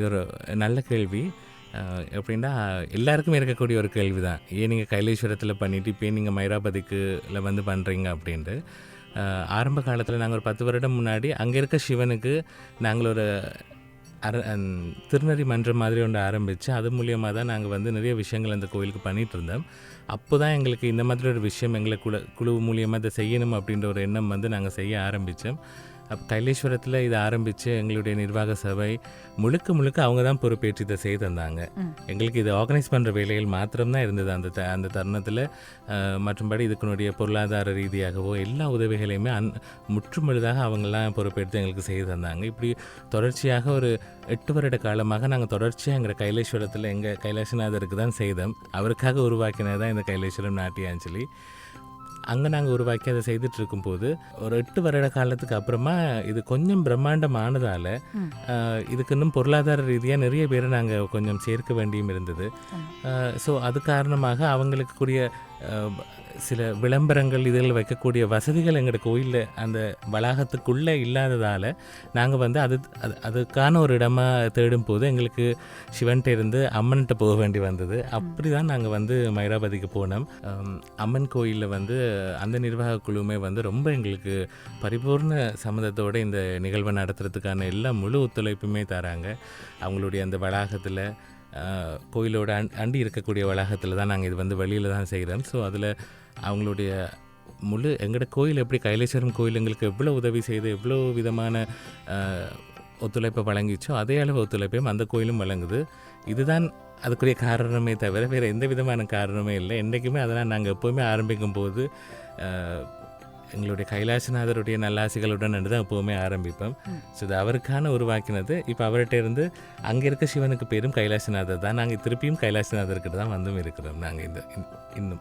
இது ஒரு நல்ல கேள்வி. எப்படின்னா எல்லாருக்கும் இருக்கக்கூடிய ஒரு கேள்வி தான் ஏன் நீங்கள் கைலேஸ்வரத்தில் பண்ணிவிட்டு இப்போ நீங்கள் மைராபதிக்குல வந்து பண்ணுறீங்க அப்படின்ட்டு. ஆரம்ப காலத்தில் நாங்கள் ஒரு பத்து வருடம் முன்னாடி அங்கே இருக்க சிவனுக்கு நாங்கள் ஒரு அர அந் திருநறி மன்றம் மாதிரி ஒன்று ஆரம்பித்து அது மூலியமாக தான் நாங்கள் வந்து நிறைய விஷயங்கள் அந்த கோயிலுக்கு பண்ணிகிட்டு இருந்தோம். அப்போ தான் எங்களுக்கு இந்த மாதிரி ஒரு விஷயம் எங்களை குழு குழு மூலியமாக இதை செய்யணும் அப்படின்ற ஒரு எண்ணம் வந்து நாங்கள் செய்ய ஆரம்பித்தோம் அப்போ கைலேஸ்வரத்தில் இதை ஆரம்பித்து எங்களுடைய நிர்வாக சபை முழுக்க முழுக்க அவங்க தான் பொறுப்பேற்று இதை செய்து தந்தாங்க. எங்களுக்கு இதை ஆர்கனைஸ் பண்ணுற வேலைகள் மாத்திரம்தான் இருந்தது அந்த த அந்த தருணத்தில். மற்றும்படி இதுக்குனுடைய பொருளாதார ரீதியாகவோ எல்லா உதவிகளையுமே அன் முற்றுமுழுதாக அவங்கெல்லாம் பொறுப்பெடுத்து எங்களுக்கு செய்து தந்தாங்க. இப்படி தொடர்ச்சியாக ஒரு எட்டு வருட காலமாக நாங்கள் தொடர்ச்சியாக எங்கள் கைலேஸ்வரத்தில் எங்கள் கைலாசநாதருக்கு தான் செய்தோம். அவருக்காக உருவாக்கினது தான் இந்த கைலேஸ்வரம் நாட்டியாஞ்சலி. அங்கே நாங்கள் உருவாக்கி அதை செய்துட்டு இருக்கும்போது ஒரு எட்டு வருட காலத்துக்கு அப்புறமா இது கொஞ்சம் பிரம்மாண்டமானதால். இதுக்கு இன்னும் பொருளாதார ரீதியாக நிறைய பேரை நாங்கள் கொஞ்சம் சேர்க்க வேண்டியும் இருந்தது ஸோ அது காரணமாக அவங்களுக்கு கூடிய அஹ், சில விளம்பரங்கள் இதில் வைக்கக்கூடிய வசதிகள் எங்களோட கோயிலில் அந்த வளாகத்துக்குள்ளே இல்லாததால் நாங்கள் வந்து அது அது அதுக்கான ஒரு இடமா தேடும் போது எங்களுக்கு சிவன்கிட்ட இருந்து அம்மன்கிட்ட போக வேண்டி வந்தது. அப்படி தான் நாங்கள் வந்து மைராபதிக்கு போனோம். அம்மன் கோயிலில் வந்து அந்த நிர்வாக குழுமே வந்து ரொம்ப எங்களுக்கு பரிபூர்ண சம்மதத்தோடு இந்த நிகழ்வை நடத்துறதுக்கான எல்லா முழு ஒத்துழைப்புமே தராங்க. அவங்களுடைய அந்த வளாகத்தில் கோயிலோட அண் அண்டி இருக்கக்கூடிய வளாகத்தில் தான் நாங்கள் இது வந்து வெளியில் தான் செய்கிறோம் ஸோ அதில் அவங்களுடைய முழு எங்களோட கோயில் எப்படி கைலேஸ்வரம் கோயில் எங்களுக்கு எவ்வளோ உதவி செய்து எவ்வளோ விதமான ஒத்துழைப்பை வழங்கிச்சோ அதே அளவு ஒத்துழைப்பையும் அந்த கோயிலும் வழங்குது. இதுதான் அதுக்குரிய காரணமே தவிர வேறு எந்த விதமான காரணமே இல்லை. என்றைக்குமே அதெல்லாம் நாங்கள் எப்போவுமே ஆரம்பிக்கும் போது எங்களுடைய கைலாசநாதருடைய நல்லாசிகளுடன் தான் எப்போவுமே ஆரம்பிப்போம். ஸோ இது அவருக்கான உருவாக்கினது. இப்போ அவர்கிட்ட இருந்து அங்கே இருக்க சிவனுக்கு பேரும் கைலாசநாதர் தான். நாங்கள் திருப்பியும் கைலாசநாதர்கிட்ட தான் வந்தும் இருக்கிறோம். நாங்கள் இந்த இன்- இன்னும்.